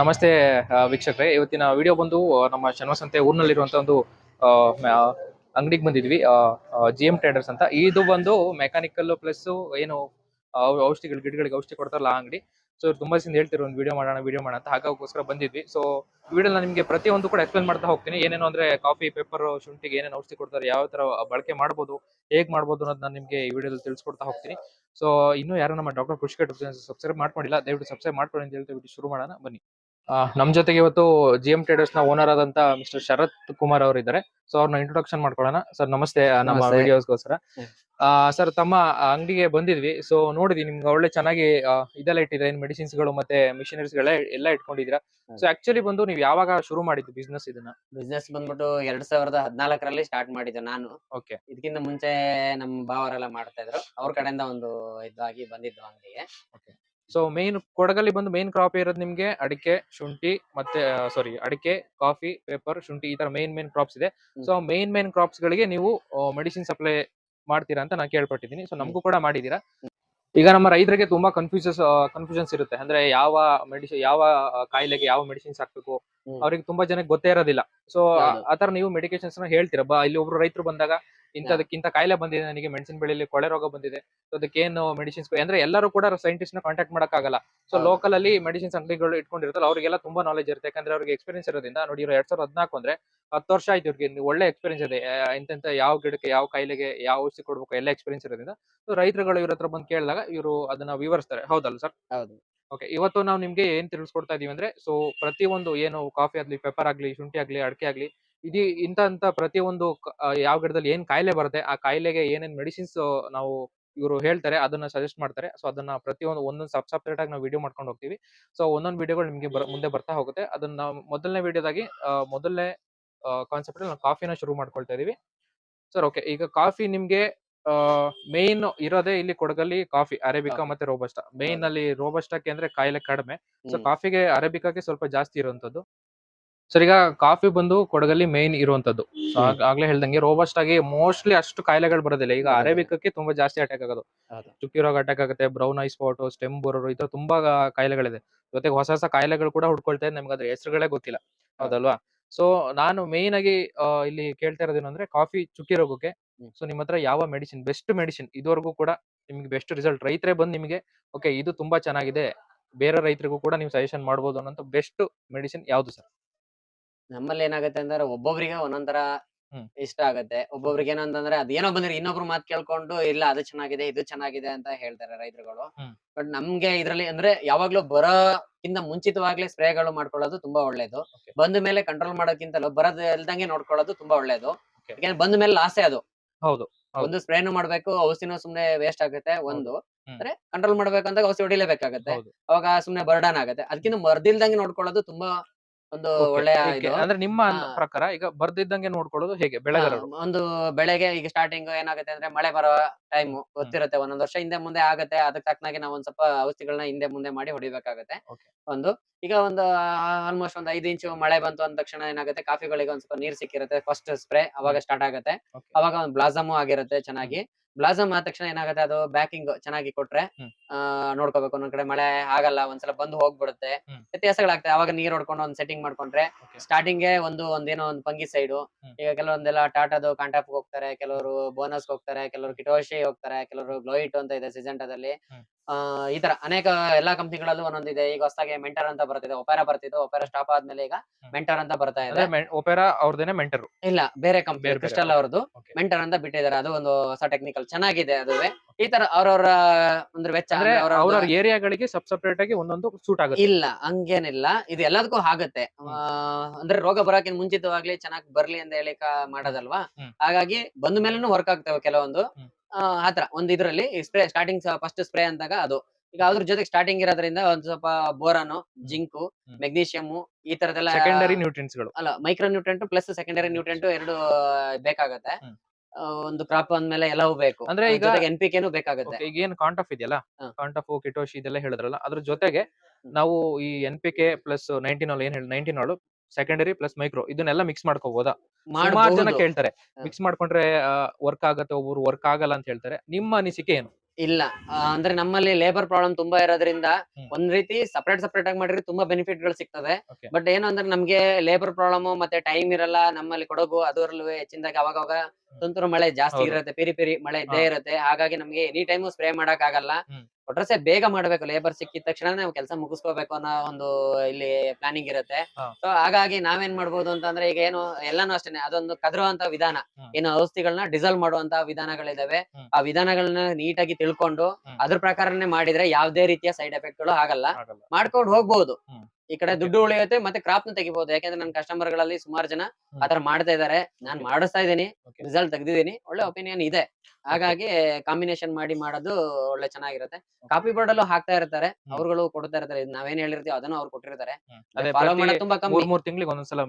ನಮಸ್ತೆ ವೀಕ್ಷಕರೇ. ಇವತ್ತಿನ ವಿಡಿಯೋ ಬಂದು ನಮ್ಮ ಶನಿವಾಸಂತೆ ಊರಿನಲ್ಲಿರುವಂತ ಒಂದು ಅಂಗಡಿಗೆ ಬಂದಿದ್ವಿ. ಜಿ ಎಂ ಟ್ರೇಡರ್ಸ್ ಅಂತ. ಇದು ಬಂದು ಮೆಕ್ಯಾನಿಕಲ್ ಪ್ಲಸ್ ಏನು ಔಷಧಿಗಳು, ಗಿಡಗಳಿಗೆ ಔಷಧಿ ಕೊಡ್ತಾರಲ್ಲ ಆ ಅಂಗಡಿ. ಸೊ ಇವ್ರು ತುಂಬಾ ಸಿಂದ ಹೇಳ್ತಿರೋ ಒಂದು ವಿಡಿಯೋ ಮಾಡೋಣ ವಿಡಿಯೋ ಮಾಡೋಣ ಅಂತ ಹಾಗಾಗೋಸ್ಕರ ಬಂದಿದ್ವಿ. ಸೊ ವಿಡಿಯೋ ನಿಮಗೆ ಪ್ರತಿಯೊಂದು ಕೂಡ ಎಕ್ಸ್ಪ್ಲೇನ್ ಮಾಡ್ತಾ ಹೋಗ್ತೀನಿ. ಏನೇನು ಅಂದ್ರೆ ಕಾಫಿ ಪೇಪರ್ ಶುಂಠಿಗೆ ಏನೇನು ಔಷಧಿ ಕೊಡ್ತಾರೆ ಯಾವ ತರ ಬಳಕೆ ಮಾಡ್ಬೋದು ಹೇಗ್ ಮಾಡ್ಬೋದು ಅನ್ನೋದು ನಾನು ನಿಮಗೆ ಈ ವಿಡಿಯೋದಲ್ಲಿ ತಿಳಿಸ್ಕೊಡ್ತಾ ಹೋಗ್ತೀನಿ. ಸೊ ಇನ್ನು ಯಾರು ನಮ್ಮ ಡಾಕ್ಟರ್ ಪುಷ್ಕರ್ ಸಬ್ಸ್ಕ್ರೈಬ್ ಮಾಡ್ಕೊಂಡಿಲ್ಲ ದಯವಿಟ್ಟು ಸಬ್ಸ್ಕ್ರೈಬ್ ಮಾಡ್ಕೊಳ್ಳಿ ಅಂತ ಹೇಳ್ತಾ ಶುರು ಮಾಡೋಣ ಬನ್ನಿ. ನಮ್ಮ ನಮ್ ಜೊತೆಗೆ ಇವತ್ತು ಜಿ ಎಂ ಟ್ರೇಡರ್ಸ್ನ ಓನರ್ ಆದಂತ ಮಿಸ್ಟರ್ ಶರತ್ ಕುಮಾರ್ ಅವರು ಇದ್ದಾರೆ ಸೊ ಅವ್ರನ್ನ ಇಂಟ್ರೊಡಕ್ಷನ್ ಮಾಡ್ಕೊಳ್ಳೋಣ. ಸರ್ ನಮಸ್ತೆ ನಮ್ಮ. ವಿಡಿಯೋಸ್ಗೋಸ್ಕರ. ಸರ್ ತಮ್ಮ ಅಂಗಡಿಗೆ ಬಂದಿದ್ವಿ. ಸೊ ನೋಡಿದ್ವಿ ನಿಮ್ಗೆ ಒಳ್ಳೆ ಚೆನ್ನಾಗಿ ಇದೆಲ್ಲ ಇಟ್ಟಿದ್ರೆ ಮೆಡಿಸಿನ್ಸ್ಗಳು ಮತ್ತೆ ಮಿಷನರೀಸ್ ಗಳೇ ಎಲ್ಲ ಇಟ್ಕೊಂಡಿದ್ದೀರಾ? ಸೊ ಆಕ್ಚುಲಿ ಬಂದು ನೀವು ಯಾವಾಗ ಶುರು ಮಾಡಿದ್ದು ಬಿಸ್ನೆಸ್ ಇದನ್ನ? ಬಿಸ್ನೆಸ್ ಬಂದ್ಬಿಟ್ಟು ಎರಡ್ ಸಾವಿರದ ಹದ್ನಾಲ್ಕರಲ್ಲಿ ಸ್ಟಾರ್ಟ್ ಮಾಡಿದ್ದು ನಾನು. ಓಕೆ ಇದಕ್ಕಿಂತ ಮುಂಚೆ ನಮ್ ಭಾವರೆಲ್ಲ ಮಾಡ್ತಾ ಇದ್ರು. ಅವ್ರ ಕಡೆಯಿಂದ ಒಂದು ಇದಾಗಿ ಬಂದಿದ್ದು ಅಂಗಡಿಗೆ. ಸೊ ಮೇನ್ ಕೊಡಗಲ್ಲಿ ಬಂದು ಮೇನ್ ಕ್ರಾಪ್ ಇರೋದು ನಿಮ್ಗೆ ಅಡಿಕೆ ಶುಂಠಿ ಮತ್ತೆ ಸಾರಿ ಅಡಿಕೆ ಕಾಫಿ ಪೇಪರ್ ಶುಂಠಿ ಈ ತರ ಮೇನ್ ಮೇನ್ ಕ್ರಾಪ್ಸ್ ಇದೆ. ಸೊ ಮೇನ್ ಮೇನ್ ಕ್ರಾಪ್ಸ್ ಗಳಿಗೆ ನೀವು ಮೆಡಿಸಿನ್ ಸಪ್ಲೈ ಮಾಡ್ತೀರಾ ಅಂತ ನಾನು ಕೇಳ್ಪಟ್ಟಿದ್ದೀನಿ ಸೊ ನಮಗೂ ಕೂಡ ಮಾಡಿದೀರಾ ಈಗ ನಮ್ಮ ರೈತರಿಗೆ ತುಂಬಾ ಕನ್ಫ್ಯೂಸಸ್ ಕನ್ಫ್ಯೂಷನ್ಸ್ ಇರುತ್ತೆ. ಅಂದ್ರೆ ಯಾವ ಮೆಡಿಸಿನ್ ಯಾವ ಕಾಯಿಲೆಗೆ ಯಾವ ಮೆಡಿಸಿನ್ಸ್ ಹಾಕ್ಬೇಕು. ಅವ್ರಿಗೆ ತುಂಬಾ ಜನಕ್ಕೆ ಗೊತ್ತೇ ಇರೋದಿಲ್ಲ. ಸೊ. ಆತರ ನೀವು ಮೆಡಿಕೇಶನ್ಸ್ನ ಹೇಳ್ತೀರಾ? ಬಾ ಇಲ್ಲಿ ಒಬ್ರು ರೈತರು ಬಂದಾಗ ಇಂಥದಕ್ಕಿಂತ ಕಾಯಿಲೆ ಬಂದಿದೆ ನನಗೆ ಮೆಣಸಿನ ಬೆಳೆಯಲ್ಲಿ ಕೊಳೆ ರೋಗ ಬಂದಿದೆ. ಸೊ ಏನು ಮೆಡಿಸಿನ್ಸ್ ಅಂದ್ರೆ ಎಲ್ಲರೂ ಕೂಡ ಸೈಂಟಿಸ್ಟ್ನ ಕಾಂಟ್ಯಾಕ್ಟ್ ಮಾಡಕ್ಕಾಗಲ್ಲ. ಸೊ ಲೋಕಲ್ ಅಲ್ಲಿ ಮೆಡಿಸಿನ್ಸ್ ಅಂಗಡಿಗಳು ಇಟ್ಕೊಂಡಿರ್ತಾರೆ ಅವರಿಗೆಲ್ಲ ತುಂಬಾ ನಾಲೆಜ್ ಇರುತ್ತೆ. ಯಾಕಂದ್ರೆ ಅವ್ರಿಗೆ ಎಕ್ಸ್ಪೀರಿಯನ್ಸ್ ಇರೋದ್ರಿಂದ ನೋಡಿ ಇವ್ರು ಎರಡ್ ಸಾವಿರದ ಹದಿನಾಲ್ಕು ಅಂದ್ರೆ ಹತ್ತು ವರ್ಷ ಆಯ್ತು ಇವ್ರಿಗೆ. ಒಳ್ಳೆ ಎಕ್ಸ್ಪೀರಿಯನ್ಸ್ ಇದೆ. ಇಂತ ಯಾವ ಗಿಡಕ್ಕೆ ಯಾವ ಕಾಯಿಲೆಗೆ ಯಾವ ಔಷಧಿ ಕೊಡ್ಬೇಕು ಎಲ್ಲ ಎಕ್ಸ್ಪೀರಿಯನ್ಸ್ ಇರೋದ್ರಿಂದ. ಸೊ ರೈತರುಗಳು ಇವ್ರ ಹತ್ರ ಬಂದು ಕೇಳಿದಾಗ ಇವರು ಅದನ್ನ ವಿವರಿಸ್ತಾರೆ. ಹೌದಲ್ಲ ಸರ್ ಹೌದು. ಓಕೆ ಇವತ್ತು ನಾವು ನಿಮ್ಗೆ ಏನ್ ತಿಳಿಸ್ಕೊಡ್ತಾ ಇದೀವಿ ಅಂದ್ರೆ ಸೊ ಪ್ರತಿಯೊಂದು ಏನು ಕಾಫಿ ಆಗ್ಲಿ ಪೆಪ್ಪರ್ ಆಗ್ಲಿ ಶುಂಠಿ ಆಗ್ಲಿ ಅಡಿಕೆ ಆಗ್ಲಿ ಇದು ಇಂತ ಇಂತ ಪ್ರತಿಯೊಂದು ಯಾವ ಗಿಡದಲ್ಲಿ ಏನ್ ಕಾಯಿಲೆ ಬರುತ್ತೆ ಆ ಕಾಯಿಲೆಗೆ ಏನೇನ್ ಮೆಡಿಸಿನ್ಸ್ ನಾವು ಇವರು ಹೇಳ್ತಾರೆ ಅದನ್ನ ಸಜೆಸ್ಟ್ ಮಾಡ್ತಾರೆ. ಸೊ ಅದನ್ನ ಪ್ರತಿಯೊಂದು ಒಂದೊಂದು ಸಬ್ ಸಪ್ರೇಟ್ ಆಗಿ ನಾವು ವಿಡಿಯೋ ಮಾಡ್ಕೊಂಡು ಹೋಗ್ತೀವಿ. ಸೊ ಒಂದೊಂದು ವಿಡಿಯೋಗಳು ನಿಮಗೆ ಮುಂದೆ ಬರ್ತಾ ಹೋಗುತ್ತೆ. ಅದನ್ನ ಮೊದಲನೇ ವಿಡಿಯೋದಾಗಿ ಮೊದಲನೇ ಕಾನ್ಸೆಪ್ಟ್ ನಾವು ಕಾಫಿನ ಶುರು ಮಾಡ್ಕೊಳ್ತಾ ಇದೀವಿ. Sir okay. ಈಗ ಕಾಫಿ ನಿಮ್ಗೆ ಮೇನ್ ಇರೋದೇ ಇಲ್ಲಿ ಕೊಡಗಲ್ಲಿ ಕಾಫಿ ಅರೇಬಿಕಾ ಮತ್ತೆ ರೋಬಸ್ಟಾ. ಮೇನ್ ಅಲ್ಲಿ ರೋಬಸ್ಟಾಕ್ಕೆ ಅಂದ್ರೆ ಕಾಯಿಲೆ ಕಡಿಮೆ. ಸೊ ಕಾಫಿಗೆ ಅರೇಬಿಕಾಗೆ ಸ್ವಲ್ಪ ಜಾಸ್ತಿ ಇರುವಂತದ್ದು ಸರ್ ಈಗ ಕಾಫಿ ಬಂದು ಕೊಡಗಲ್ಲಿ ಮೇನ್ ಇರುವಂತದ್ದು. ಆಗ್ಲೇ ಹೇಳ್ದಂಗೆ ರೋಬಸ್ಟ್ ಆಗಿ ಮೋಸ್ಟ್ಲಿ ಅಷ್ಟು ಕಾಯಿಲೆಗಳು ಬರೋದಿಲ್ಲ. ಈಗ. ಅರೇಬಿಕಕ್ಕೆ ತುಂಬಾ ಜಾಸ್ತಿ ಅಟ್ಯಾಕ್ ಆಗೋದು. ಚುಕ್ಕಿ ರೋಗ ಅಟ್ಯಾಕ್ ಆಗುತ್ತೆ ಬ್ರೌನ್ ಐ ಸ್ಪಾಟ್ ಸ್ಟೆಮ್ ಬರೋರು ಈ ತರ ತುಂಬಾ ಕಾಯಿಲೆಗಳಿದೆ. ಜೊತೆಗೆ ಹೊಸ ಹೊಸ ಕಾಯಿಲೆಗಳು ಕೂಡ ಹುಡ್ಕೊಳ್ತಾ ಇದೆ. ನಮ್ಗೆ ಅದ್ರ ಹೆಸರುಗಳೇ ಗೊತ್ತಿಲ್ಲ. ಹೌದಲ್ವಾ? ಸೊ ನಾನು ಮೇನ್ ಆಗಿ ಇಲ್ಲಿ ಕೇಳ್ತಾ ಇರೋದೇನು ಅಂದ್ರೆ ಕಾಫಿ ಚುಕ್ಕಿ ರೋಗಕ್ಕೆ. ಸೊ ನಿಮ್ಮ ಹತ್ರ ಯಾವ ಮೆಡಿಸಿನ್ ಬೆಸ್ಟ್ ಮೆಡಿಸಿನ್ ಇದುವರೆಗೂ ಕೂಡ ನಿಮ್ಗೆ ಬೆಸ್ಟ್ ರಿಸಲ್ಟ್ ರೈತರೇ ಬಂದು ನಿಮಗೆ ಓಕೆ ಇದು ತುಂಬಾ ಚೆನ್ನಾಗಿದೆ. ಬೇರೆ ರೈತರಿಗೂ ಕೂಡ ನೀವು ಸಜೆಷನ್ ಮಾಡ್ಬೋದು ಅನ್ನೋ ಬೆಸ್ಟ್ ಮೆಡಿಸಿನ್ ಯಾವ್ದು ಸರ್? ನಮ್ಮಲ್ಲಿ ಏನಾಗುತ್ತೆ ಅಂದ್ರೆ ಒಬ್ಬೊಬ್ರಿಗೆ ಒಂದೊಂದರ ಹ್ಮ್. ಇಷ್ಟ ಆಗತ್ತೆ ಒಬ್ಬೊಬ್ರಿಗೆ ಏನಂತಂದ್ರೆ ಅದ್ ಅದೇನೋ ಬಂದ್ರೆ ಇನ್ನೊಬ್ರು ಮಾತು ಕೇಳ್ಕೊಂಡು ಇಲ್ಲ ಅದು ಚೆನ್ನಾಗಿದೆ ಇದು ಚೆನ್ನಾಗಿದೆ ಅಂತ ಹೇಳ್ತಾರೆ ರೈತರುಗಳು ಹ್ಮ್. ಬಟ್ ನಮ್ಗೆ ಇದ್ರಲ್ಲಿ ಅಂದ್ರೆ ಯಾವಾಗ್ಲೂ ಬರೋಕ್ಕಿಂತ ಮುಂಚಿತವಾಗ್ಲೇ ಸ್ಪ್ರೇಗಳು ಮಾಡ್ಕೊಳ್ಳೋದು ತುಂಬಾ ಒಳ್ಳೇದು Okay. ಬಂದ ಮೇಲೆ ಕಂಟ್ರೋಲ್ ಮಾಡೋಕ್ಕಿಂತಲೂ ಬರೋದ್ ಇಲ್ದಂಗೆ ನೋಡ್ಕೊಳ್ಳೋದು ತುಂಬಾ ಒಳ್ಳೇದು Okay. ಯಾಕಂದ್ರೆ ಬಂದ ಮೇಲೆ ಲಾಸೇ ಅದು ಹೌದು ಹೌದು. ಒಂದು ಸ್ಪ್ರೇನು ಮಾಡ್ಬೇಕು ಔಷಧಿನೂ ಸುಮ್ನೆ ವೇಸ್ಟ್ ಆಗುತ್ತೆ ಒಂದು ಹ್ಮ್. ಅಂದ್ರೆ ಕಂಟ್ರೋಲ್ ಮಾಡ್ಬೇಕಂದಾಗ ಔಷಧಿ ಹೊಡಿಲೇಬೇಕಾಗತ್ತೆ ಹೌದು ಅವಾಗ ಸುಮ್ನೆ ಬರ್ಡನ್ ಆಗುತ್ತೆ ಅದಕ್ಕಿಂತ ಮರ್ದಿಲ್ದಂಗೆ ನೋಡ್ಕೊಳ್ಳೋದು ತುಂಬಾ ಒಂದು. ಒಳ್ಳೆಯ ಇದು. ಅಂದ್ರೆ ನಿಮ್ಮ ಹಾ. ಪ್ರಕಾರ ಈಗ ಬರ್ದಿದ್ದಂಗೆ ನೋಡ್ಕೊಳ್ಳೋದು ಹೇಗೆ ಬೆಳೆಗಾರರು? ಒಂದು ಬೆಳೆಗೆ ಈಗ ಸ್ಟಾರ್ಟಿಂಗ್ ಏನಾಗುತ್ತೆ ಅಂದ್ರೆ ಮಳೆ ಬರೋ ಟೈಮ್ ಗೊತ್ತಿರುತ್ತೆ. ಒಂದೊಂದ್ ವರ್ಷ ಹಿಂದೆ ಮುಂದೆ ಆಗುತ್ತೆ. ಅದಕ್ಕೆ ತಕ್ಕನಾಗಿ ನಾವು ಒಂದ್ ಸ್ವಲ್ಪ ಔಷಧಿಗಳನ್ನ ಹಿಂದೆ ಮುಂದೆ ಮಾಡಿ ಹೊಡಿಬೇಕಾಗತ್ತೆ. Okay. ಒಂದು ಈಗ ಒಂದು ಆಲ್ಮೋಸ್ಟ್ ಒಂದ್ ಐದು ಇಂಚು ಮಳೆ ಬಂತು ಅಂದ ತಕ್ಷಣ ಏನಾಗುತ್ತೆ ಕಾಫಿಗಳಿಗೆ ಒಂದ್ ಸ್ವಲ್ಪ ನೀರ್ ಸಿಕ್ಕಿರುತ್ತೆ. ಫಸ್ಟ್ ಸ್ಪ್ರೇ ಅವಾಗ ಸ್ಟಾರ್ಟ್ ಆಗುತ್ತೆ. Okay. ಅವಾಗ ಒಂದು ಬ್ಲಾಸಮು ಆಗಿರುತ್ತೆ ಚೆನ್ನಾಗಿ. ಬ್ಲಾಸಮ್ ಆದ ತಕ್ಷಣ ಏನಾಗುತ್ತೆ? ಅದು ಬ್ಯಾಕಿಂಗ್ ಚೆನ್ನಾಗಿ ಕೊಟ್ರೆ ನೋಡ್ಕೋಬೇಕು. ಒಂದೊಂದ್ ಕಡೆ ಮಳೆ ಆಗಲ್ಲ ಒಂದ್ಸಲ ಬಂದು ಹೋಗ್ಬಿಡುತ್ತೆ. ವ್ಯತ್ಯಾಸಗಳಾಗ್ತದೆ ಅವಾಗ ನೀರ್ ಹೊಡ್ಕೊಂಡು ಒಂದ್ ಸೆಟ್ಟಿಂಗ್ ಮಾಡ್ಕೊಂಡ್ರೆ. ಸ್ಟಾರ್ಟಿಂಗ್ ಒಂದು ಒಂದೇನೋ ಒಂದ್ ಪಂಗಿ ಸೈಡು ಈಗ ಕೆಲವೊಂದೆಲ್ಲ ಟಾಟಾದು ಕಾಂಟಾಪ್ ಹೋಗ್ತಾರೆ ಕೆಲವರು ಬೋನಸ್ ಹೋಗ್ತಾರೆ ಕೆಲವರು ಕಿಟೋಶಿ ಹೋಗ್ತಾರೆ ಕೆಲವರು ಗ್ಲೋಯಿಟ್ ಅಂತ ಇದೆ ಸಿಜೆಂಟಾದಲ್ಲಿ. ಆ ಈ ತರ ಅನೇಕ ಎಲ್ಲಾ ಕಂಪ್ನಿಗಳಲ್ಲೂ ಒಂದೊಂದಿದೆ ಈಗ ಹೊಸದಾಗಿ ಮೆಂಟರ್ ಅಂತ ಬರ್ತಿದೆ ಒಪೆರಾ ಬರ್ತಿದ್ದು ಒಪೆರಾ ಸ್ಟಾಪ್ ಆದ್ಮೇಲೆ ಈಗ. ಮೆಂಟರ್ ಅಂತ ಬರ್ತಾ ಇದೆ. ಒಪೆರಾ ಅವ್ರದೇನೆ ಮೆಂಟರ್ ಇಲ್ಲ ಬೇರೆ ಕಂಪ್ನಿ ಕ್ರಿಸ್ಟಲ್ ಅವ್ರದ್ದು. ಮೆಂಟರ್ ಅಂತ ಬಿಟ್ಟಿದ್ದಾರೆ. ಅದು ಒಂದು ಹೊಸ ಟೆಕ್ನಿಕಲ್ ಚೆನ್ನಾಗಿದೆ ಅದುವೆ. ಈ ತರ ಅವ್ರವ್ರ ಅಂದ್ರೆ ವೆಚ್ಚ ಅವ್ರವ್ರ ಏರಿಯಾಗಳಿಗೆ ಸಬ್ ಸಪರೇಟ್ ಆಗಿ ಒಂದೊಂದು ಸೂಟ್ ಆಗುತ್ತೆ. ಇಲ್ಲ ಹಂಗೇನಿಲ್ಲ. ಇದು ಎಲ್ಲದಕ್ಕೂ ಆಗುತ್ತೆ. ಅಂದ್ರೆ ರೋಗ ಬರೋಕಿನ ಮುಂಚಿತವಾಗ್ಲಿ ಚೆನ್ನಾಗಿ ಬರ್ಲಿ ಅಂತ ಹೇಳಿ ಮಾಡೋದಲ್ವಾ? ಹಾಗಾಗಿ ಬಂದ ಮೇಲೂ ವರ್ಕ್ ಆಗ್ತವೆ ಕೆಲವೊಂದು. ಆತರ ಒಂದು ಇದರಲ್ಲಿ ಸ್ಪ್ರೇ ಸ್ಟಾರ್ಟಿಂಗ್ ಫಸ್ಟ್ ಸ್ಪ್ರೇ ಅಂದಾಗ ಅದು. ಈಗ ಅದ್ರ ಜೊತೆಗೆ ಸ್ಟಾರ್ಟಿಂಗ್ ಇರೋದ್ರಿಂದ ಒಂದ್ ಸ್ವಲ್ಪ ಬೋರಾನು ಜಿಂಕು. ಮೆಗ್ನೀಷಿಯಂ ಈ ತರದೆಲ್ಲ ಸೆಕೆಂಡರಿ ನ್ಯೂಟ್ರಿಯೆಂಟ್ಸ್ಗಳು ಅಲ್ಲ micro nutrient plus secondary nutrient ಎರಡು ಬೇಕಾಗತ್ತೆ. ಒಂದು ಕ್ರಾಪ್ ಅಂದ್ಮೇಲೆ ಎಲ್ಲವೂ ಬೇಕು. ಅಂದ್ರೆ ಈಗ- ಎನ್ ಪಿ ಕೆನು ಬೇಕಾಗುತ್ತೆ. ಈಗ ಏನ್ ಕಾಂಟಾಫ್ ಇದೆಯಲ್ಲ? ಕಾಂಟ್ ಕಾಂಟಾಫ್ ಕಿಟೋಶಿ ಇದೆಲ್ಲ ಹೇಳಿದ್ರಲ್ಲ ಅದ್ರ ಜೊತೆಗೆ ನಾವು ಈ N P K plus nineteen ಏನ್ ಹೇಳಿ ನೈನ್ಟೀನ್ ಸೆಕೆಂಡರಿ ಪ್ಲಸ್ ಮೈಕ್ರೋ ಇದನ್ನೆಲ್ಲ ಮಿಕ್ಸ್ ಮಾಡ್ಕೋಬಹುದಾ ಸುಮಾರು ಜನ ಕೇಳ್ತಾರೆ. ಮಿಕ್ಸ್ ಮಾಡ್ಕೊಂಡ್ರೆ ವರ್ಕ್ ಆಗತ್ತೆ ಒಬ್ಬರು ವರ್ಕ್ ಆಗಲ್ಲ ಅಂತ ಹೇಳ್ತಾರೆ. ನಿಮ್ಮ ಅನಿಸಿಕೆ ಏನು? ಇಲ್ಲ. ಅಂದ್ರೆ ನಮ್ಮಲ್ಲಿ ಲೇಬರ್ ಪ್ರಾಬ್ಲಮ್ ತುಂಬಾ ಇರೋದ್ರಿಂದ. ಒಂದ್ ರೀತಿ ಸಪರೇಟ್ ಸಪರೇಟ್ ಆಗಿ ಮಾಡಿದ್ರೆ ತುಂಬಾ ಬೆನಿಫಿಟ್ಗಳು ಸಿಗ್ತದೆ ಬಟ್ ಏನು ಅಂದ್ರೆ ನಮ್ಗೆ ಲೇಬರ್ ಪ್ರಾಬ್ಲಮ್ ಮತ್ತೆ ಟೈಮ್ ಇರಲ್ಲ ನಮ್ಮಲ್ಲಿ ಕೊಡಗು ಅದರಲ್ಲೂ ಹೆಚ್ಚಿನದಾಗಿ ಅವಾಗವಾಗ ಅವಾಗ ತುಂತುರು ಮಳೆ ಜಾಸ್ತಿ. ಇರುತ್ತೆ ಪಿರಿ ಪಿರಿ ಮಳೆ ಇದ್ದೇ. ಇರುತ್ತೆ. ಹಾಗಾಗಿ ನಮ್ಗೆ ಎನಿ ಟೈಮು ಸ್ಪ್ರೇ ಮಾಡಕ್ ಆಗಲ್ಲ. ಒಟ್ರಸೆ ಬೇಗ ಮಾಡ್ಬೇಕು ಲೇಬರ್ ಸಿಕ್ಕಿದ ತಕ್ಷಣ ನಾವು ಕೆಲಸ ಮುಗಿಸ್ಕೋಬೇಕು ಅನ್ನೋ ಒಂದು ಇಲ್ಲಿ ಪ್ಲಾನಿಂಗ್ ಇರುತ್ತೆ. ಸೊ ಹಾಗಾಗಿ ನಾವೇನ್ ಮಾಡ್ಬೋದು ಅಂತಂದ್ರೆ ಈಗ ಏನು ಎಲ್ಲಾನು ಅಷ್ಟೇನೆ ಅದೊಂದು ಕದರುವಂತ ವಿಧಾನ. ಏನು ಔಷಧಿಗಳನ್ನ ಡಿಸಲ್ ಮಾಡುವಂತ ವಿಧಾನಗಳಿದಾವೆ. ಆ ವಿಧಾನಗಳನ್ನ ನೀಟಾಗಿ ತಿಳ್ಕೊಂಡು. ಅದ್ರ ಪ್ರಕಾರನೇ ಮಾಡಿದ್ರೆ ಯಾವ್ದೇ ರೀತಿಯ ಸೈಡ್ ಎಫೆಕ್ಟ್ಗಳು ಆಗಲ್ಲ. ಮಾಡ್ಕೊಂಡು ಹೋಗ್ಬಹುದು. ಈ ಕಡೆ ದುಡ್ಡು ಉಳಿಯುತ್ತೆ ಮತ್ತೆ ಕ್ರಾಪ್ನ ತೆಗಿಬಹುದು ಯಾಕಂದ್ರೆ ನನ್ನ ಕಸ್ಟಮರ್ಗಳಲ್ಲಿ ಸುಮಾರು ಜನ. ಆತರ ಮಾಡ್ತಾ ಇದಾರೆ. ನಾನ್. ಮಾಡಿಸ್ತಾ ಇದ್ದೀನಿ. ರಿಸಲ್ಟ್ ತೆಗ್ದಿದೀನಿ ಒಳ್ಳೆ ಒಪಿನಿಯನ್ ಇದೆ. ಹಾಗಾಗಿ ಕಾಂಬಿನೇಷನ್ ಮಾಡಿ ಮಾಡೋದು ಒಳ್ಳೆ ಚೆನ್ನಾಗಿರುತ್ತೆ. ಕಾಪಿ ಬೋರ್ಡ್ ಅಲ್ಲೂ ಹಾಕ್ತಾ ಇರ್ತಾರೆ. ಅವ್ರುಗಳು ಕೊಡ್ತಾ ಇರ್ತಾರೆ. ನಾವೇನ್ ಹೇಳಿರ್ತೀವಿ ಅದನ್ನು ಅವ್ರು ಕೊಟ್ಟಿರ್ತಾರೆ. ಫಾಲೋ ಮಾಡೋದು ತುಂಬಾ ಕಮ್ಮಿ. ಮೂರ್ ತಿಂಗಳಿಗೆ ಒಂದೊಂದ್ಸಲ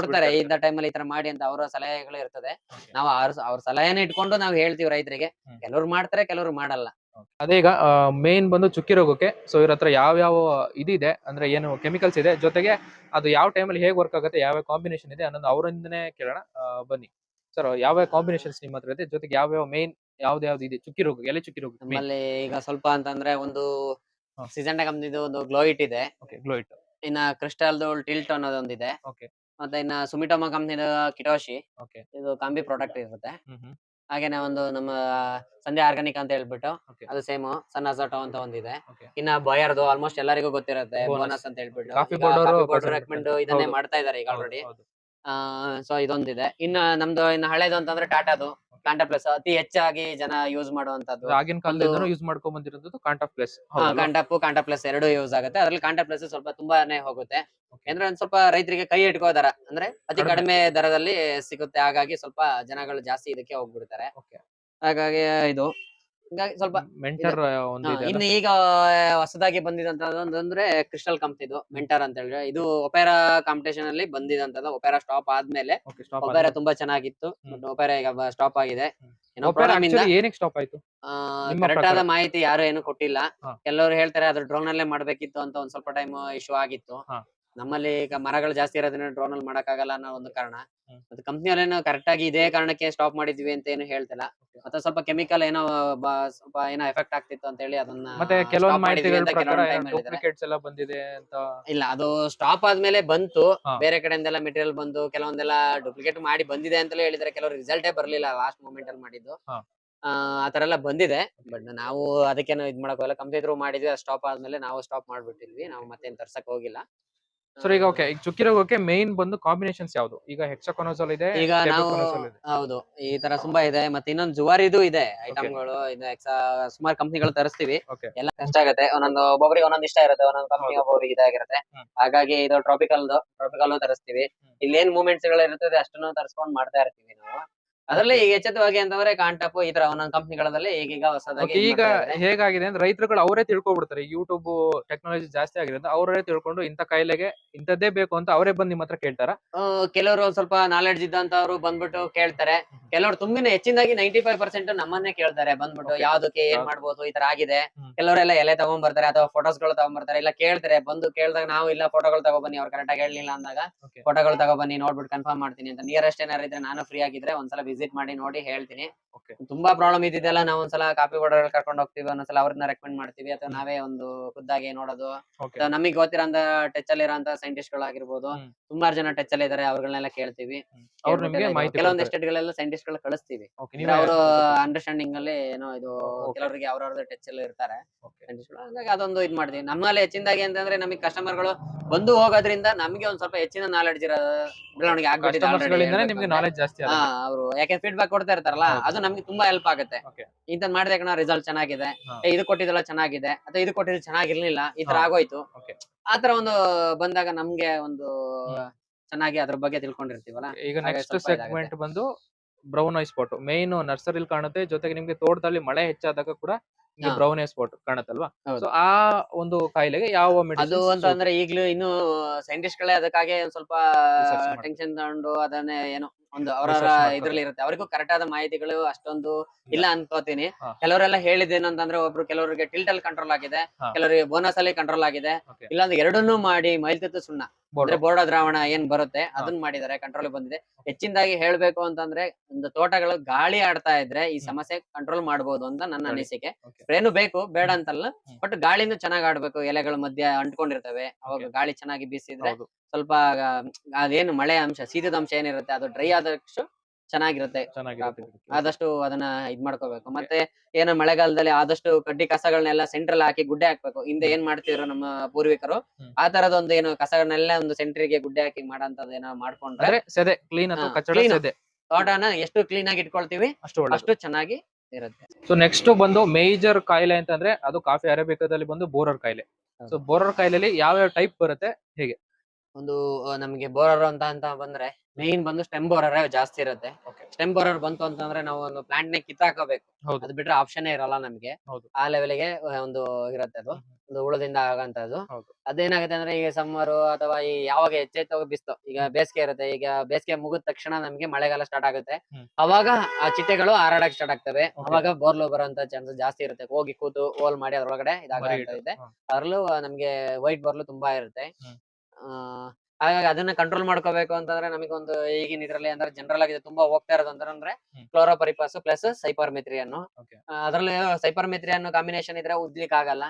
ಕೊಡ್ತಾರೆ. ಇಂತ ಟೈಮ್ ಅಲ್ಲಿ ಈ ತರ ಮಾಡಿ ಅಂತ ಅವರ ಸಲಹೆಗಳು ಇರ್ತದೆ. ನಾವು ಅವ್ರ ಅವ್ರ ಸಲಹೆನ ಇಟ್ಕೊಂಡು ನಾವು ಹೇಳ್ತೀವಿ ರೈತರಿಗೆ. ಕೆಲವ್ರು ಮಾಡ್ತಾರೆ ಕೆಲವ್ರು ಮಾಡಲ್ಲ. ಅದೇ ಈಗ ಮೇನ್ ಬಂದು ಚುಕ್ಕಿ ರೋಗಕ್ಕೆ ಸೊ ಇವ್ರ ಹತ್ರ ಯಾವ ಯಾವ ಇದಿದೆ ಅಂದ್ರೆ ಏನು ಕೆಮಿಕಲ್ಸ್ ಇದೆ ಜೊತೆಗೆ ಅದು ಯಾವ ಟೈಮಲ್ಲಿ ಹೇಗೆ ವರ್ಕ್ ಆಗುತ್ತೆ ಯಾವ ಕಾಂಬಿನೇಷನ್ ಇದೆ ಅನ್ನೋದು ಅವರಿಂದನೇ ಕೇಳೋಣ. ಬನ್ನಿ. ಸರ್ ಯಾವ ಕಾಂಬಿನೇಷನ್ಸ್ ನಿಮ್ಮ ಹತ್ರ ಇದೆ ಜೊತೆಗೆ ಯಾವ ಯಾವ ಮೇನ್ ಯಾವ್ದು ಯಾವ್ದು ಇದೆ? ಚುಕ್ಕಿ ರೋಗ ಎಲೆ ಚುಕ್ಕಿ ರೋಗ ನಮ್ಮಲ್ಲಿ ಈಗ ಸ್ವಲ್ಪ ಅಂತಂದ್ರೆ ಒಂದು ಸೀಸನ್ ಕಂಪ್ನಿದು ಒಂದು ಗ್ಲೋಯಿಟ್ ಇದೆ. ಓಕೆ ಗ್ಲೋಯಿಟ್ ಇನ್ನ ಕ್ರಿಸ್ಟಲ್ ಟಿಲ್ಟ್ ಅನ್ನೋದೊಂದಿದೆ. ಓಕೆ ಮತ್ತೆ ಇನ್ನ ಸುಮಿಟೋಮಾ ಕಂಪ್ನಿದ ಕಿಟೋಶಿ ಓಕೆ ಇದು ಕಾಂಬಿ ಪ್ರಾಡಕ್ಟ್ ಇರುತ್ತೆ. ಹಾಗೇನೆ ಒಂದು ನಮ್ಮ ಸಂಧ್ಯಾ ಆರ್ಗಾನಿಕ್ ಅಂತ ಹೇಳ್ಬಿಟ್ಟು Okay. ಅದು ಸೇಮ್ ಸನ್ ಅಜೋಟೋ ಅಂತ ಒಂದಿದೆ Okay. ಇನ್ನ ಬಾಯರ್ದು ಆಲ್ಮೋಸ್ಟ್ ಎಲ್ಲರಿಗೂ ಗೊತ್ತಿರುತ್ತೆ Bonus. ಬೋನಸ್ ಅಂತ ಹೇಳ್ಬಿಟ್ಟು Coffee ರೆಕಮೆಂಡ್ ಇದನ್ನೇ ಹೌದು. ಮಾಡ್ತಾ ಇದಾರೆ ಈಗ ಹೌದು, ಆಲ್ರೆಡಿ ಹೌದು. ಸೊ ಇದೊಂದಿದೆ ಇನ್ನ ನಮ್ದು ಇನ್ನ ಹಳೇದು ಅಂತಂದ್ರೆ ಟಾಟಾದು ಕಾಂಟಾ ಪ್ಲಸ್ ಅತಿ ಹೆಚ್ಚಾಗಿ ಜನ ಯೂಸ್ ಮಾಡುವಂತದ್ದು ಆಗಿನ ಕಾಲದಿಂದ ಯೂಸ್ ಮಾಡ್ಕೊಂಡು ಬಂದಿರೋದು ಕಾಂಟಾ ಪ್ಲಸ್. ಹಾ ಕಾಂಟಾಪ್ ಕಾಂಟಾ ಪ್ಲಸ್ ಎರಡು ಯೂಸ್ ಆಗುತ್ತೆ. ಅದ್ರಲ್ಲಿ ಕಾಂಟಾ ಪ್ಲಸ್ ಸ್ವಲ್ಪ ತುಂಬಾನೇ ಹೋಗುತ್ತೆ. ಅಂದ್ರೆ ಒಂದ್ ಸ್ವಲ್ಪ ರೈತರಿಗೆ ಕೈ ಇಟ್ಕೋ ದರ. ಅಂದ್ರೆ ಅತಿ ಕಡಿಮೆ. ದರದಲ್ಲಿ ಸಿಗುತ್ತೆ. ಹಾಗಾಗಿ ಸ್ವಲ್ಪ ಜನಗಳು ಜಾಸ್ತಿ ಇದಕ್ಕೆ ಹೋಗ್ಬಿಡ್ತಾರೆ. ಹಾಗಾಗಿ ಇದು. ಹಿಂಗಾಗಿ ಸ್ವಲ್ಪ ಮೆಂಟರ್ ಒಂದು ಇನ್ನು ಈಗ ಹೊಸದಾಗಿ ಬಂದಿದಂತದ್ದು ಅಂದ್ರೆ ಕ್ರಿಸ್ಟಲ್ ಕಂಪ್ನಿದು ಮೆಂಟರ್ ಅಂತ ಹೇಳಿದ್ರೆ. ಇದು ಒಪೇರಾ ಕಾಂಪಿಟೇಷನ್ ಅಲ್ಲಿ ಬಂದಿದಂತದ್ದು ಒಪೇರಾ ಸ್ಟಾಪ್ ಆದ್ಮೇಲೆ ಒಪೆರಾ ತುಂಬಾ ಚೆನ್ನಾಗಿತ್ತು. ಒಪೆರಾ ಈಗ ಸ್ಟಾಪ್ ಆಗಿದೆ. ಏನಕ್ಕೆ ಸ್ಟಾಪ್ ಆಯ್ತು? ಕರೆಕ್ಟ್ ಆದ? ಮಾಹಿತಿ ಯಾರು ಏನು ಕೊಟ್ಟಿಲ್ಲ. ಎಲ್ಲರೂ ಕೆಲವರು ಹೇಳ್ತಾರೆ ಅದ್ರ ಡ್ರೋನ್ ಅಲ್ಲೇ ಮಾಡ್ಬೇಕಿತ್ತು ಅಂತ ಒಂದ್ ಸ್ವಲ್ಪ ಟೈಮ್ ಇಶ್ಯೂ ಆಗಿತ್ತು. ನಮ್ಮಲ್ಲಿ ಈಗ ಮರಗಳು ಜಾಸ್ತಿ ಇರೋದ್ರಿಂದ ಡ್ರೋನ್ ಅಲ್ಲಿ ಮಾಡಕ್ಕಾಗಲ್ಲ ಅನ್ನೋ ಒಂದು ಕಾರಣ. ಅದು ಕಂಪ್ನಿಯಲ್ಲೇನೋ ಕರೆಕ್ಟ್ ಆಗಿ ಇದೇ ಕಾರಣಕ್ಕೆ ಸ್ಟಾಪ್ ಮಾಡಿದ್ವಿ ಅಂತ ಏನು ಹೇಳ್ತಿಲ್ಲ. ಮತ್ತೆ ಸ್ವಲ್ಪ ಕೆಮಿಕಲ್ ಏನೋ ಸ್ವಲ್ಪ ಏನೋ ಎಫೆಕ್ಟ್ ಆಗ್ತಿತ್ತು ಅಂತ ಹೇಳಿ ಅದನ್ನ ಮತ್ತೆ ಕೆಲವೊಂದು ಮಾಹಿತಿಗಳ ಎಲ್ಲ ಬಂದಿದೆ ಅಂತ ಇಲ್ಲ ಅದು ಸ್ಟಾಪ್ ಆದ್ಮೇಲೆ ಬಂತು. ಬೇರೆ ಕಡೆಯಿಂದೆಲ್ಲ ಮೆಟೀರಿಯಲ್ ಬಂದು ಕೆಲವೊಂದೆಲ್ಲ ಡೂಪ್ಲಿಕೇಟ್ ಮಾಡಿ ಬಂದಿದೆ ಅಂತಲೇ ಹೇಳಿದ್ರೆ. ಕೆಲವರು ರಿಸಲ್ಟೇ ಬರ್ಲಿಲ್ಲ ಲಾಸ್ಟ್ ಮೂಮೆಂಟ್ ಅಲ್ಲಿ ಮಾಡಿದ್ದು. ಆ ಆತರ ಎಲ್ಲ ಬಂದಿದೆ. ಬಟ್ ನಾವು ಅದಕ್ಕೇನು ಇದ್ ಮಾಡಕ್ ಹೋಗಲ್ಲ ಕಂಪ್ನಿ ಥ್ರೂ ಮಾಡಿದ್ವಿ ಸ್ಟಾಪ್ ಆದ್ಮೇಲೆ ನಾವು ಸ್ಟಾಪ್ ಮಾಡ್ಬಿಟ್ಟಿದ್ವಿ. ನಾವು ಮತ್ತೆ ತರ್ಸಕ್ ಹೋಗಿಲ್ಲ. ಸರ್ ಈಗ ಓಕೆ ಈಗ ಚುಕ್ಕಿ ರೋಗಕ್ಕೆ ಮೇನ್ ಬಂದು ಕಾಂಬಿನೇಷನ್ಸ್ ಯಾವುದು? ಈಗ ಹೆಕ್ಸಾಕೊನೋಸಲ್ ಇದೆ ಈಗ ನಾವು ಇದೆ. ಹೌದು ಈ ತರ ತುಂಬಾ ಇದೆ ಮತ್ತೆ ಇನ್ನೊಂದು ಜುವಾರಿದು ಇದೆ ಐಟಮ್ಗಳು ಸುಮಾರು ಕಂಪ್ನಿಗಳು ತರಿಸ್ತೀವಿ. ಓಕೆ ಎಲ್ಲ ಕಷ್ಟ ಆಗುತ್ತೆ ಒಂದೊಂದು ಒಬ್ಬೊಬ್ರಿಗೆ ಒಂದೊಂದು ಇಷ್ಟ ಇರುತ್ತೆ ಒಂದೊಂದು ಕಂಪ್ನಿ ಒಬ್ಬೊಬ್ಬರಿಗೆ ಒಬ್ಬೊಬ್ರಿಗೆ ಇದಾಗಿರುತ್ತೆ ಹ್ಮ್. ಹಾಗಾಗಿ ಇದು ಟ್ರಾಪಿಕಲ್ ಟ್ರಾಪಿಕಲ್ ತರಿಸ್ತೀವಿ. ಇಲ್ಲಿ ಏನ್ ಮೂವ್ಮೆಂಟ್ಸ್ಗಳು ಇರ್ತದೆ ಅಷ್ಟನ್ನು ತರಿಸ್ಕೊಂಡು ಮಾಡ್ತಾ ಇರ್ತೀವಿ ನಾವು. ಅದರಲ್ಲಿ ಈಗ ಎಚ್ಚೆತ್ತವಾಗಿ ಅಂತಂದ್ರೆ ಕಾಂಟಾಪ್ ಈ ತರ ಒಂದೊಂದು ಕಂಪ್ನಿಗಳಲ್ಲಿ ಈಗೀಗ ಹೊಸದಾಗಿ ಈಗ ಹೇಗಾಗಿದೆ ಅಂದ್ರೆ ರೈತರುಗಳು ಅವರೇ ತಿಳ್ಕೊಬಿಡ್ತಾರೆ ಯೂಟ್ಯೂಬ್ ಟೆಕ್ನಾಲಜಿ ಜಾಸ್ತಿ ಆಗಿರೋದ್ರಿಂದ ಅವರೇ ತಿಳ್ಕೊಂಡು ಇಂಥ ಕಾಯಿಲೆಗೆ ಇಂಥದ್ದೇ ಬೇಕು ಅಂತ ಅವರೇ ಬಂದು ನಿಮ್ಮ ಹತ್ರ ಕೇಳ್ತಾರ ಕೆಲವರು ಒಂದ್ ಸ್ವಲ್ಪ ನಾಲೆಡ್ಜ್ ಇದ್ದಂತವ್ರು ಬಂದ್ಬಿಟ್ಟು ಕೇಳ್ತಾರೆ ಕೆಲವರು ತುಂಬಿನ ಹೆಚ್ಚಿನದಾಗಿ ನೈಂಟಿ ಫೈವ್ ಪರ್ಸೆಂಟ್ ನಮ್ಮನ್ನೇ ಕೇಳ್ತಾರೆ ಬಂದ್ಬಿಟ್ಟು. ಯಾವ್ದಕ್ಕೆ ಏನ್? ಮಾಡ್ಬೋದು ಈ ತರ ಆಗಿದೆ. ಕೆಲವರೆಲ್ಲ ಎಲೆ ತಗೊಂಡ್ಬರ್ತಾರೆ ಅಥವಾ ಫೋಟೋಸ್ಗಳು ತಗೊಂಡ್ಬರ್ತಾರೆ ಇಲ್ಲ ಕೇಳ್ತಾರೆ ಬಂದು ಕೇಳಿದಾಗ ನಾವು ಇಲ್ಲ ಫೋಟೋಗಳು ತಗೊಬನ್ನಿ ಅವ್ರು ಕರೆಕ್ಟ್ ಆಗಿ ಹೇಳಲಿಲ್ಲ ಅಂದಾಗ. ಫೋಟೋಗಳು ತಗೊಬನ್ನಿ ನೋಡ್ಬಿಟ್ಟು ಕನ್ಫರ್ಮ್ ಮಾಡ್ತೀನಿ ಅಂತ ನಿಯರೆಸ್ಟ್ ಏನಾರು ಇದ್ರೆ ನಾನು ಫ್ರೀ ಆಗಿದ್ರೆ ಒಂದ್ಸಲ ವಿಸಿಟ್ ಮಾಡಿ ನೋಡಿ ಹೇಳ್ತೀನಿ. ತುಂಬಾ ಪ್ರಾಬ್ಲಮ್ ಇದ್ದಿದ್ದೆಲ್ಲ ನಾವು ಒಂದ್ಸಲ ಕಾಪಿ ಬೋರ್ಡ್ ಕರ್ಕೊಂಡು ಹೋಗ್ತೀವಿ ಒಂದ್ಸಲ ಅವ್ರನ್ನ ರೆಕಮೆಂಡ್ ಮಾಡ್ತೀವಿ ಅಥವಾ ನಾವೇ ಒಂದು ಖುದ್ದಾಗಿ ನೋಡೋದು. ನಮಗ್ ಗೊತ್ತಿರೋ ನಮಗೆ ಗೊತ್ತಿರೋಂತ ಟಚ್ ಅಲ್ಲಿ ಇರೋ ಸೈಂಟಿಸ್ಟ್ ಗಳಾಗಿರ್ಬೋದು ತುಂಬಾ ಸುಮಾರು ಜನ ಟಚ್ ಅಲ್ಲಿ ಇದಾರೆ ಅವ್ರಗಳನ್ನೆಲ್ಲ ಕೇಳ್ತೀವಿ. ಕೆಲವೊಂದು ಸ್ಟೇಟ್ ಎಸ್ಟೇಟ್ ಗಳೆಲ್ಲ ಸೈಂಟಿಸ್ಟ್ಗಳು ಕಳಿಸ್ತೀವಿ. ಅವರು ಅಂಡರ್ಸ್ಟ್ಯಾಂಡಿಂಗ್ ಅಲ್ಲಿ ಏನೋ ಇದು. ಕೆಲವರಿಗೆ ಅವ್ರವ್ರದ್ದು ಟಚ್ ಅಲ್ಲಿ ಇರ್ತಾರೆ. ಹಾಗಾಗಿ ಅದೊಂದು ಇದ್ ಮಾಡ್ತೀವಿ. ನಮ್ಮಲ್ಲಿ ಹೆಚ್ಚಿನದಾಗಿ ಅಂತಂದ್ರೆ ನಮಗೆ ಕಸ್ಟಮರ್ಗಳು ಬಂದು ಹೋಗೋದ್ರಿಂದ ನಮಗೆ ಒಂದ್ ಸ್ವಲ್ಪ ಹೆಚ್ಚಿನ ನಾಲೆಡ್ಜ್ ಇರೋ ಬೆಳವಣಿಗೆ ಆಗ್ಬಿಟ್ಟಿದೆ ನಿಮ್ಗೆ ನಾಲೆಜ್ ಜಾಸ್ತಿ ಅವರು ಯಾಕೆ ಫೀಡ್ಬ್ಯಾಕ್ ಕೊಡ್ತಾ ಇರ್ತಾರಲ್ಲ ಅದು ನಮ್ಗೆ ತುಂಬಾ ಹೆಲ್ಪ್ ಆಗುತ್ತೆ. ಇಂತ ಮಾಡಿದ್ರೆ ಕಣ ರಿಸಲ್ಟ್ ಚೆನ್ನಾಗಿದೆ. ಇದು ಕೊಟ್ಟಿದ್ದೆಲ್ಲ ಚೆನ್ನಾಗಿದೆ. ಅಥವಾ ಇದು ಕೊಟ್ಟಿದ್ದು ಚೆನ್ನಾಗಿರ್ಲಿಲ್ಲ ಈ ತರ ಆಗೋಯ್ತು. ಆತರ ಒಂದು ಬಂದಾಗ ನಮ್ಗೆ ಒಂದು ಚೆನ್ನಾಗಿ ಅದ್ರ ಬಗ್ಗೆ ತಿಳ್ಕೊಂಡಿರ್ತೀವಲ್ಲ. ಈಗ ನೆಕ್ಸ್ಟ್ ಸೆಗ್ಮೆಂಟ್ ಬಂದು ಬ್ರೌನ್ ಐ ಸ್ಪಾಟ್ ಮೇನ್ ನರ್ಸರಿಲಿ ಕಾಣುತ್ತೆ. ಜೊತೆಗೆ ನಿಮ್ಗೆ ತೋಟದಲ್ಲಿ ಮಳೆ ಹೆಚ್ಚಾದಾಗ ಕೂಡ. ಬ್ರೌನ್ ಸ್ಪಾಟ್ ಕಾಣುತ್ತಲ್ವಾ ಹೌದು. ಸೊ ಆ ಒಂದು ಕಾಯಿಲೆಗೆ ಯಾವ ಅದು medicines ಅಂತ ಅಂದ್ರೆ ಈಗ್ಲೂ ಇನ್ನು ಸೈಂಟಿಸ್ಟ್ ಗಳೇ ಅದಕ್ಕಾಗಿ ಒಂದ್ ಸ್ವಲ್ಪ Research ಮಾಡ್ತಾರೆ. ಟೆನ್ಷನ್ ತಗೊಂಡು ಅದನ್ನೇ ಏನೋ ಒಂದು ಅವರವರ Research ಮಾಡ್ತಾರೆ. ಇದ್ರಲ್ಲಿ ಇರುತ್ತೆ ಅವರಿಗೂ ಕರೆಕ್ಟ್ ಆದ ಮಾಹಿತಿಗಳು ಅಷ್ಟೊಂದು ಇಲ್ಲ ಅನ್ಕೋತೀನಿ ಹಾ. ಕೆಲವರೆಲ್ಲ ಹೇಳಿದ್ದೇನು ಅಂತಂದ್ರೆ ಒಬ್ರು ಕೆಲವರಿಗೆ ಟಿಲ್ಟ್ ಅಲ್ಲಿ ಕಂಟ್ರೋಲ್ ಆಗಿದೆ ಹಾ. ಕೆಲವರಿಗೆ ಬೋನಸ್ ಅಲ್ಲಿ ಕಂಟ್ರೋಲ್ ಆಗಿದೆ Okay. ಇಲ್ಲಾಂದ್ರೆ ಎರಡನ್ನೂ ಮಾಡಿ ಮೈಲ್ತತ್ತು ಸುಣ್ಣ ಬೋರ್ಡ್ ಅಂದ್ರೆ ಬೋರ್ಡ ದ್ರಾವಣ ಏನ್ ಬರುತ್ತೆ ಅದನ್ನ ಮಾಡಿದ್ದಾರೆ ಕಂಟ್ರೋಲ್ ಬಂದಿದೆ. ಹೆಚ್ಚಿನದಾಗಿ ಹೇಳ್ಬೇಕು ಅಂತಂದ್ರೆ ಒಂದು ತೋಟಗಳು ಗಾಳಿ ಆಡ್ತಾ ಇದ್ರೆ ಈ. ಸಮಸ್ಯೆ ಕಂಟ್ರೋಲ್ ಮಾಡಬಹುದು ಅಂತ ನನ್ನ ಅನಿಸಿಕೆ. ಏನು ಬೇಕು ಬೇಡ ಅಂತಲ್ಲ. ಬಟ್ ಗಾಳಿನೂ ಚೆನ್ನಾಗಿ ಆಡ್ಬೇಕು ಎಲೆಗಳ ಮಧ್ಯೆ ಅಂಟ್ಕೊಂಡಿರ್ತವೆ ಅವಾಗ ಗಾಳಿ ಚೆನ್ನಾಗಿ ಬೀಸಿದ್ರೆ ಸ್ವಲ್ಪ ಅದೇನು ಮಳೆ ಅಂಶ ಶೀತದ ಅಂಶ ಏನಿರುತ್ತೆ ಅದು ಡ್ರೈ ಆದಷ್ಟು ಚೆನ್ನಾಗಿರುತ್ತೆ. ಆದಷ್ಟು ಅದನ್ನ ಇದ್ ಮಾಡ್ಕೋಬೇಕು. ಮತ್ತೆ ಏನೋ ಮಳೆಗಾಲದಲ್ಲಿ ಆದಷ್ಟು ಕಡ್ಡಿ ಕಸಗಳನ್ನೆಲ್ಲ ಸೆಂಟ್ರಲ್ ಹಾಕಿ ಗುಡ್ಡೆ ಹಾಕ್ಬೇಕು. ಹಿಂದೆ ಏನ್ ಮಾಡ್ತಿದ್ರು ನಮ್ಮ ಪೂರ್ವಿಕರು? ಆ ಆ ತರದೊಂದು ಏನು ಕಸಗಳನ್ನೆಲ್ಲ ಒಂದು ಸೆಂಟ್ರಿಗೆ ಗುಡ್ಡೆ ಹಾಕಿ ಮಾಡಂತದ್ ಏನೋ ಮಾಡ್ಕೊಂಡ್ರೆ ಸದೆ ಕ್ಲೀನ್ clean. ತೋಟನ ಎಷ್ಟು ಕ್ಲೀನ್ ಆಗಿ ಇಟ್ಕೊಳ್ತೀವಿ ಅಷ್ಟು ಅಷ್ಟು ಚೆನ್ನಾಗಿ ಇರುತ್ತೆ. ಸೊ ನೆಕ್ಸ್ಟ್ ಬಂದು ಮೇಜರ್ ಕಾಯಿಲೆ ಅಂತಂದ್ರೆ ಅದು ಕಾಫಿ ಅರೇಬಿಕಾದಲ್ಲಿ ಬಂದು ಬೋರರ್ ಕಾಯಿಲೆ. ಸೊ ಬೋರರ್ ಕಾಯಿಲೆಯಲ್ಲಿ ಯಾವ ಯಾವ ಟೈಪ್ ಬರುತ್ತೆ ಹೇಗೆ? ಒಂದು ನಮ್ಗೆ ಬೋರರ್ ಅಂತ ಅಂತ ಬಂದ್ರೆ ಮೇನ್ ಬಂದು ಸ್ಟೆಮ್ ಬೋರರ್ ಜಾಸ್ತಿ ಇರುತ್ತೆ. ಸ್ಟೆಮ್ ಬೋರರ್ ಬಂತು ಅಂತಂದ್ರೆ ನಾವು ಒಂದು ಪ್ಲಾಂಟ್ನ ಕಿತ್ತಾಕಬೇಕು ಅದು ಬಿಟ್ರೆ ಆಪ್ಷನ್ ಇರಲ್ಲ ನಮ್ಗೆ. ಆ ಲೆವೆಲ್ಗೆ ಒಂದು ಇರುತ್ತೆ ಅದು. ಒಂದು ಹುಳದಿಂದ ಆಗಂತದ್ದು. ಅದು ಅದೇನಾಗುತ್ತೆ ಅಂದ್ರೆ ಈಗ ಸಮ್ಮರ್ ಅಥವಾ ಈ ಯಾವಾಗ ಹೆಚ್ಚೆತ್ತು ಬಿಸ್ತು ಈಗ ಬೇಸಿಗೆ ಇರುತ್ತೆ. ಈಗ ಬೇಸಿಗೆ ಮುಗಿದ ತಕ್ಷಣ ನಮ್ಗೆ ಮಳೆಗಾಲ ಸ್ಟಾರ್ಟ್ ಆಗುತ್ತೆ. ಅವಾಗ ಆ ಚಿಟ್ಟೆಗಳು ಹಾರಾಡಕ್ ಸ್ಟಾರ್ಟ್ ಆಗ್ತವೆ. ಅವಾಗ ಬೋರ್ಲು ಬರುವಂತ ಚಾನ್ಸಸ್ ಜಾಸ್ತಿ ಇರುತ್ತೆ. ಹೋಗಿ ಕೂತು ಹೋಲ್ ಮಾಡಿ ಅದ್ರೊಳಗಡೆ ಇದಾಗುತ್ತೆ. ಅದ್ರಲ್ಲೂ ನಮ್ಗೆ ವೈಟ್ ಬರ್ಲು ತುಂಬಾ ಇರುತ್ತೆ. ಹಾಗಾಗಿ ಅದನ್ನ ಕಂಟ್ರೋಲ್ ಮಾಡ್ಕೋಬೇಕು ಅಂತಂದ್ರೆ ನಮಗೊಂದು ಈಗಿನ ಇದ್ರಲ್ಲಿ ಅಂದ್ರೆ ಜನರಲ್ ಆಗಿ ತುಂಬಾ ಹೋಗ್ತಾ ಇರೋದು ಅಂತಂದ್ರೆ. ಕ್ಲೋರೋಪರಿಪಾಸ್ ಪ್ಲಸ್ ಸೈಪರ್ಮೆತ್ರಿಯನ್ನು Okay. ಅದರಲ್ಲಿ ಸೈಪರ್ಮೆತ್ರಿಯನ್ನು ಕಾಂಬಿನೇಷನ್ ಇದ್ರೆ ಉದ್ಲಿಕ್ ಆಗಲ್ಲ